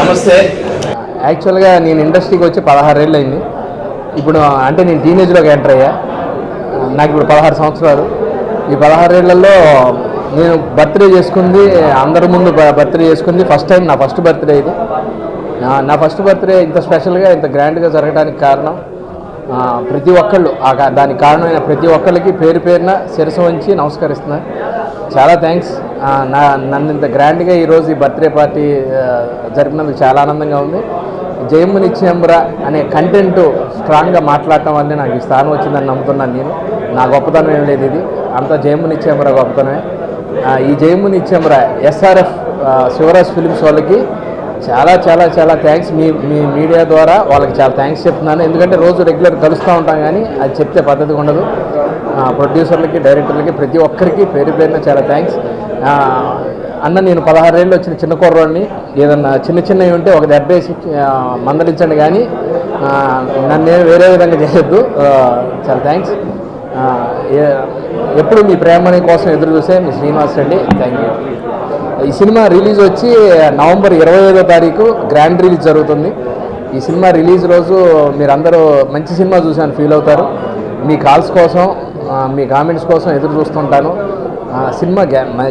నమస్తే. యాక్చువల్గా నేను ఇండస్ట్రీకి వచ్చి పదహారేళ్ళు అయింది. ఇప్పుడు అంటే నేను టీనేజ్లోకి ఎంటర్ అయ్యా. నాకు ఇప్పుడు పదహారు సంవత్సరాలు. ఈ పదహారేళ్ళలో నేను బర్త్డే చేసుకుంది అందరి ముందు బర్త్డే చేసుకుంది ఫస్ట్ టైం నా ఫస్ట్ బర్త్డే ఇది. నా- ఫస్ట్ బర్త్డే ఇంత స్పెషల్గా ఇంత గ్రాండ్గా జరగడానికి కారణం ప్రతి ఒక్కళ్ళు ఆ దానికి కారణమైన ప్రతి ఒక్కళ్ళకి పేరు పేరున శిరసు వంచి నమస్కరిస్తున్నా. చాలా థ్యాంక్స్. నా నన్ను ఇంత గ్రాండ్గా ఈరోజు ఈ బర్త్డే పార్టీ జరిపినందుకు చాలా ఆనందంగా ఉంది. జయమ్మ నిత్యంబర అనే కంటెంట్ స్ట్రాంగ్గా మాట్లాడటం వల్లే నాకు ఈ స్థానం వచ్చిందని నమ్ముతున్నాను నేను. నా గొప్పతనం ఏం లేదు ఇది. అంతా జయమ్మ నిత్యంబర గొప్పతనమే. ఈ జయమ్మ నిత్యంబర ఎస్ఆర్ఎఫ్ శివరాజ్ ఫిలిమ్స్ వాళ్ళకి చాలా చాలా చాలా థ్యాంక్స్ మీ మీ మీడియా ద్వారా వాళ్ళకి చాలా థ్యాంక్స్ చెప్తున్నాను. ఎందుకంటే రోజు రెగ్యులర్ కలుస్తూ ఉంటాం కానీ అది చెప్తే పద్ధతి ఉండదు. ప్రొడ్యూసర్లకి డైరెక్టర్లకి ప్రతి ఒక్కరికి పేరు పేరున చాలా థ్యాంక్స్ అన్న నేను పదహారేళ్ళు వచ్చిన చిన్న కుర్రోడిని. ఏదన్నా చిన్న చిన్నవి ఉంటే ఒక దెబ్బేసి మందలించండి కానీ నన్ను వేరే విధంగా చేయొద్దు. చాలా థ్యాంక్స్ ఎప్పుడు మీ ప్రేమని కోసం ఎదురు చూసే మీ శ్రీనివాస్ రెడ్డి. థ్యాంక్ యూ ఈ సినిమా రిలీజ్ వచ్చి నవంబర్ ఇరవై ఐదో తారీఖు గ్రాండ్ రిలీజ్ జరుగుతుంది. ఈ సినిమా రిలీజ్ రోజు మీరందరూ మంచి సినిమా చూసాను ఫీల్ అవుతారు. మీ కాల్స్ కోసం మీ కామెంట్స్ కోసం ఎదురు చూస్తుంటాను. సినిమా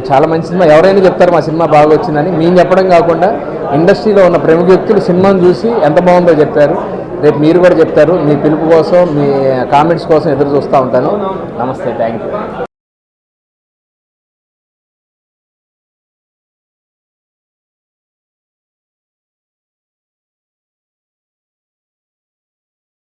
చాలా మంచి సినిమా. ఎవరైనా చెప్తారు మా సినిమా బాగా వచ్చిందని. మేము చెప్పడం కాకుండా ఇండస్ట్రీలో ఉన్న ప్రముఖ వ్యక్తులు సినిమాను చూసి ఎంత బాగుందో చెప్పారు. రేపు మీరు కూడా చెప్తారు. మీ పిలుపు కోసం మీ కామెంట్స్ కోసం ఎదురు చూస్తూ ఉంటాను. నమస్తే థ్యాంక్ యూ